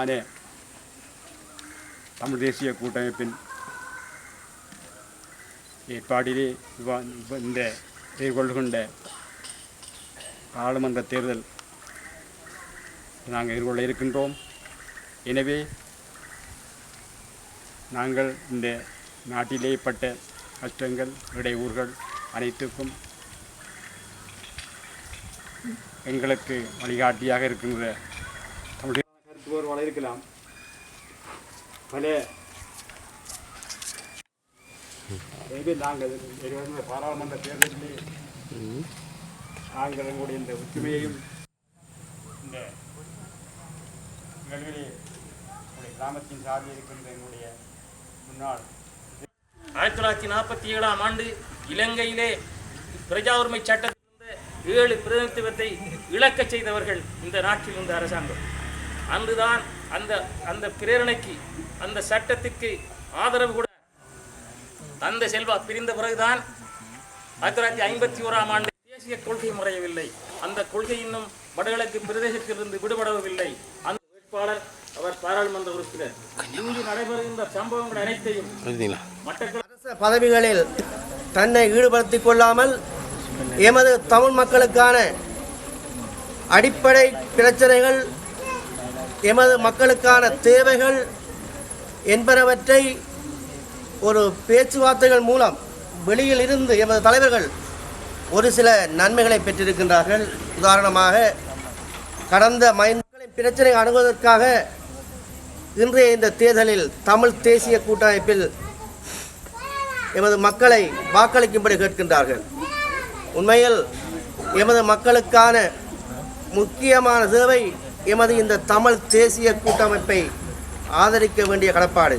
நானே தமிழ் தேசிய கூட்டமைப்பின் ஏற்பாட்டிலே இந்த எதிர்கொள்கின்ற பாராளுமன்ற தேர்தல் நாங்கள் எதிர்கொள்ள இருக்கின்றோம். எனவே நாங்கள் இந்த நாட்டிலே பட்ட கஷ்டங்கள் இடையூறுகள் அனைத்துக்கும் எங்களுக்கு வழிகாட்டியாக இருக்கின்ற கருத்துவர் இருக்கலாம். பல. எனவே நாங்கள் இருவருமே பாராளுமன்ற தேர்தலிலே நாங்கள் எங்களுடைய இந்த ஒற்றுமையையும் இந்த நிகழ்விலே எங்களுடைய கிராமத்தின் சார்பில் இருக்கின்ற எங்களுடைய முன்னாள். ஆயிரத்தி தொள்ளாயிரத்தி நாற்பத்தி ஏழாம் ஆண்டு இலங்கையிலே பிரஜா உரிமை சட்டத்திலிருந்த ஏழு பிரதிநிதித்துவத்தை இழக்கச் செய்தவர்கள் இந்த நாட்டில் இருந்த அரசாங்கம். அன்றுதான் அந்த அந்த பிரேரணைக்கு அந்த சட்டத்திற்கு ஆதரவு கூட அந்த செல்வா பிரிந்த பிறகுதான் ஆயிரத்தி தொள்ளாயிரத்தி ஐம்பத்தி ஓராம் ஆண்டு தேசிய கொள்கை முறையவில்லை. அந்த கொள்கை இன்னும் வடகிழக்கு பிரதேசத்திலிருந்து விடுபடவில்லை. அந்த வேட்பாளர் அவர் பாராளுமன்ற உறுப்பினர். இங்கு நடைபெறுகின்ற சம்பவங்கள் அனைத்தையும் மட்டக்களப்பு அரச பதவிகளில் தன்னை ஈடுபடுத்திக் கொள்ளாமல் எமது தமிழ் மக்களுக்கான அடிப்படை பிரச்சனைகள் எமது மக்களுக்கான தேவைகள் என்பனவற்றை ஒரு பேச்சுவார்த்தைகள் மூலம் வெளியில் இருந்து எமது தலைவர்கள் ஒரு சில நன்மைகளை பெற்றிருக்கின்றார்கள். உதாரணமாக கடந்த மக்களின் பிரச்சனை அணுகுவதற்காக இன்றைய இந்த தேர்தலில் தமிழ் தேசிய கூட்டமைப்பில் எமது மக்களை வாக்களிக்கும்படி கேட்கின்றார்கள். உண்மையில் எமது மக்களுக்கான முக்கியமான தேவை எமது இந்த தமிழ் தேசிய கூட்டமைப்பை ஆதரிக்க வேண்டிய கடப்பாடு.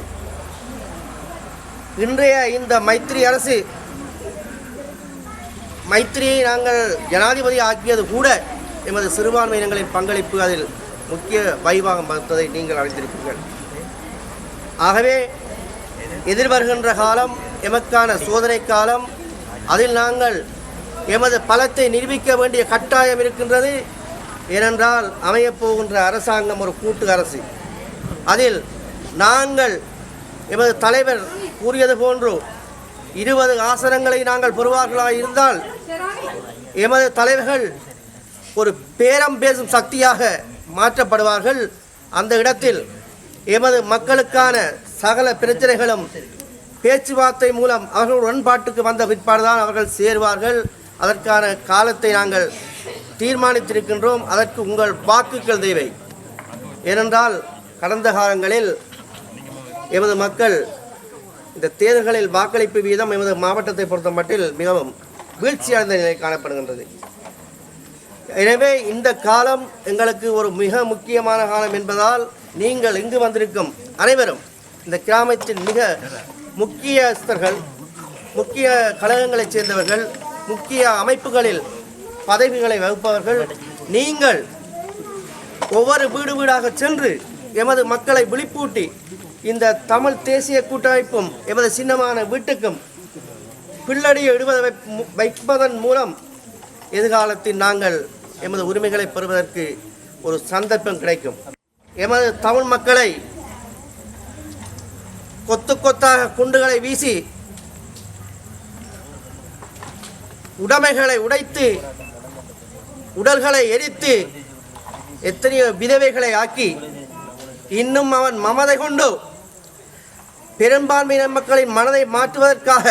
இன்றைய இந்த மைத்திரி அரசு மைத்திரியை நாங்கள் ஜனாதிபதி ஆக்கியது கூட எமது சிறுபான்மையினங்களின் பங்களிப்பு அதில் முக்கிய வைவாகம் வகுத்ததை நீங்கள் அறிந்திருப்பீர்கள். ஆகவே எதிர்வருகின்ற காலம் எமக்கான சோதனை காலம் அதில் நாங்கள் எமது பலத்தை நிரூபிக்க வேண்டிய கட்டாயம் இருக்கின்றது. ஏனென்றால் அமையப்போகின்ற அரசாங்கம் ஒரு கூட்டு அரசு. அதில் நாங்கள் எமது தலைவர் கூறியது போன்று இருபது ஆசனங்களை நாங்கள் பெறுவார்களாக இருந்தால் எமது தலைவர்கள் ஒரு பேரம் பேசும் சக்தியாக மாற்றப்படுவார்கள். அந்த இடத்தில் எமது மக்களுக்கான சகல பிரச்சனைகளும் பேச்சுவார்த்தை மூலம் அவர்கள் உடன்பாட்டுக்கு வந்த பிற்பாடுதான் அவர்கள் சேருவார்கள். அதற்கான காலத்தை நாங்கள் தீர்மானித்திருக்கின்றோம் அதற்கு உங்கள் வாக்குகள் தேவை. ஏனென்றால் கடந்த காலங்களில் எமது மக்கள் இந்த தேர்தல்களில் வாக்களிப்பு வீதம் எமது மாவட்டத்தை பொறுத்த மட்டில் மிகவும் வீழ்ச்சியடைந்த நிலை காணப்படுகின்றது. எனவே இந்த காலம் எங்களுக்கு ஒரு மிக முக்கியமான காலம் என்பதால் நீங்கள் இங்கு வந்திருக்கும் அனைவரும் இந்த கிராமத்தின் மிக முக்கியஸ்தர்கள் முக்கிய கழகங்களைச் சேர்ந்தவர்கள் முக்கிய அமைப்புகளில் பதவிகளை வகுப்பவர்கள் நீங்கள் ஒவ்வொரு வீடு வீடாக சென்று எமது மக்களை விழிப்பூட்டி இந்த தமிழ் தேசிய கூட்டமைப்பும் எமது சின்னமான வீட்டுக்கும் பிள்ளடியை இடுவதை வைப்பதன் மூலம் எதிர்காலத்தில் நாங்கள் எமது உரிமைகளை பெறுவதற்கு ஒரு சந்தர்ப்பம் கிடைக்கும். எமது தமிழ் மக்களை கொத்து கொத்தாக குண்டுகளை வீசி உடைமைகளை உடைத்து உடல்களை எரித்து எத்தனையோ விதவைகளை ஆக்கி இன்னும் அவன் மமதை கொண்டு பெரும்பான்மையின மக்களின் மனதை மாற்றுவதற்காக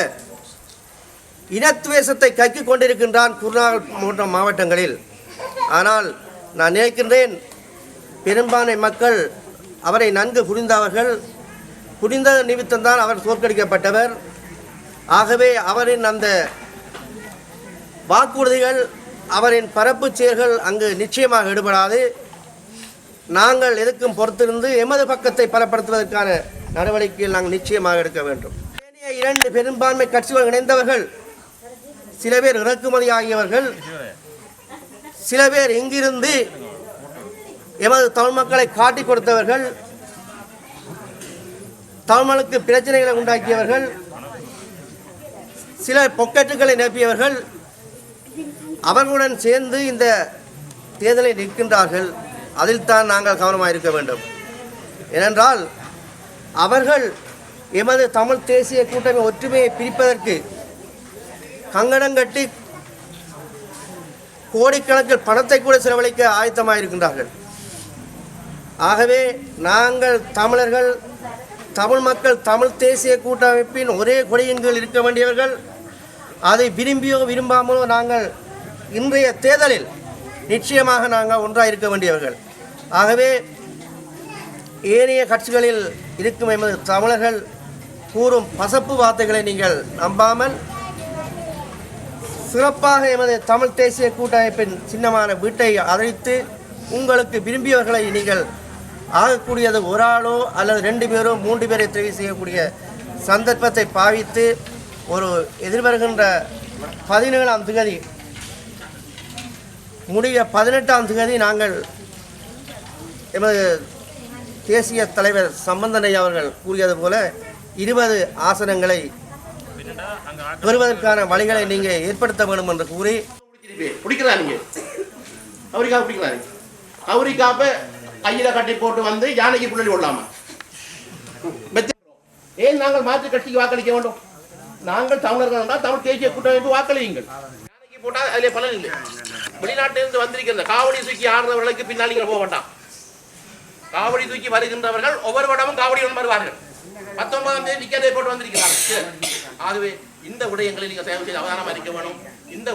இனத்துவேஷத்தை கக்கிக் கொண்டிருக்கின்றான் குருநாகல் போன்ற மாவட்டங்களில். ஆனால் நான் நினைக்கின்றேன் பெரும்பான்மை மக்கள் அவரை நன்கு புரிந்தவர்கள். புரிந்த நிமித்தம்தான் அவர் தோற்கடிக்கப்பட்டவர். ஆகவே அவரின் அந்த வாக்குறுதிகள் அவரின் பரப்பு செயல்கள் அங்கு நிச்சயமாக ஈடுபடாது நாங்கள் எதுக்கும் பொறுத்திருந்து எமது பக்கத்தை பலப்படுத்துவதற்கான நடவடிக்கைகள் நாங்கள் நிச்சயமாக எடுக்க வேண்டும். இரண்டு பெரும்பான்மை கட்சிகள் இணைந்தவர்கள் சில பேர் இறக்குமதி ஆகியவர்கள் சில பேர் இங்கிருந்து எமது தமிழ் மக்களை காட்டிக் கொடுத்தவர்கள் தமிழ்மலுக்கு பிரச்சனைகளை உண்டாக்கியவர்கள் சில பொக்கெட்டுகளை நிரப்பியவர்கள் அவர்களுடன் சேர்ந்து இந்த தேர்தலை நிற்கின்றார்கள். அதில் தான் நாங்கள் கவனமாக இருக்க வேண்டும். ஏனென்றால் அவர்கள் எமது தமிழ் தேசிய கூட்டமை ஒற்றுமையை பிரிப்பதற்கு கங்கணம் கட்டி கோடிக்கணக்கில் பணத்தை கூட செலவழிக்க ஆயத்தமாக இருக்கின்றார்கள். ஆகவே நாங்கள் தமிழர்கள் தமிழ் மக்கள் தமிழ் தேசிய கூட்டமைப்பின் ஒரே கொடியின் இருக்க வேண்டியவர்கள் அதை விரும்பியோ விரும்பாமலோ நாங்கள் இன்றைய தேர்தலில் நிச்சயமாக நாங்கள் ஒன்றாக இருக்க வேண்டியவர்கள். ஆகவே ஏனைய கட்சிகளில் இருக்கும் எமது தமிழர்கள் கூறும் பசப்பு வார்த்தைகளை நீங்கள் நம்பாமல் சிறப்பாக எமது தமிழ் தேசிய கூட்டமைப்பின் சின்னமான வீட்டை அழைத்து உங்களுக்கு விரும்பியவர்களை நீங்கள் ஆகக்கூடியது ஒரு ஆளோ அல்லது ரெண்டு பேரோ மூன்று பேரை தெரிவு செய்யக்கூடிய சந்தர்ப்பத்தை பாவித்து ஒரு எதிர்வருகின்ற பதினேழாம் திகதி முடிய பதினெட்டாம் திகதி நாங்கள் எமது தேசிய தலைவர் சம்பந்தனை அவர்கள் கூறியது போல இருபது ஆசனங்களை பெறுவதற்கான வழிகளை நீங்கள் ஏற்படுத்த வேண்டும் என்று கூறி. பிடிக்கிறா நீங்க? அவரிக்காய் பிடிக்கிறா நீங்க? அவரிக்காப்ப கையில கட்டி போட்டு வந்து யானைக்கு புள்ளி விடலாமா? ஏன் நாங்கள் மாற்று கட்சிக்கு வாக்களிக்க வேண்டும்? நாங்கள் தமிழர்கள் என்றால் தமிழ் தேசிய கூட்டமைப்பு வாக்களியுங்கள். யானைக்கு போட்டால் அதிலே பலன் இல்லை. வெளிநாட்டிலிருந்து வந்திருக்கின்ற காவடி தூக்கி ஆடுறவர்களுக்கு பின்னால் நீங்கள் போக வேண்டாம். காவடி தூக்கி வருகின்றவர்கள் ஒவ்வொரு வடமும் காவடியுடன் வருவார்கள். பத்தொன்பதாம் தேதி நிக்கதை போட்டு வந்திருக்கிறார்கள். ஆகவே இந்த விடயங்களை நீங்கள் தயவு செய்து அவதானமாக இருக்க வேணும். இந்த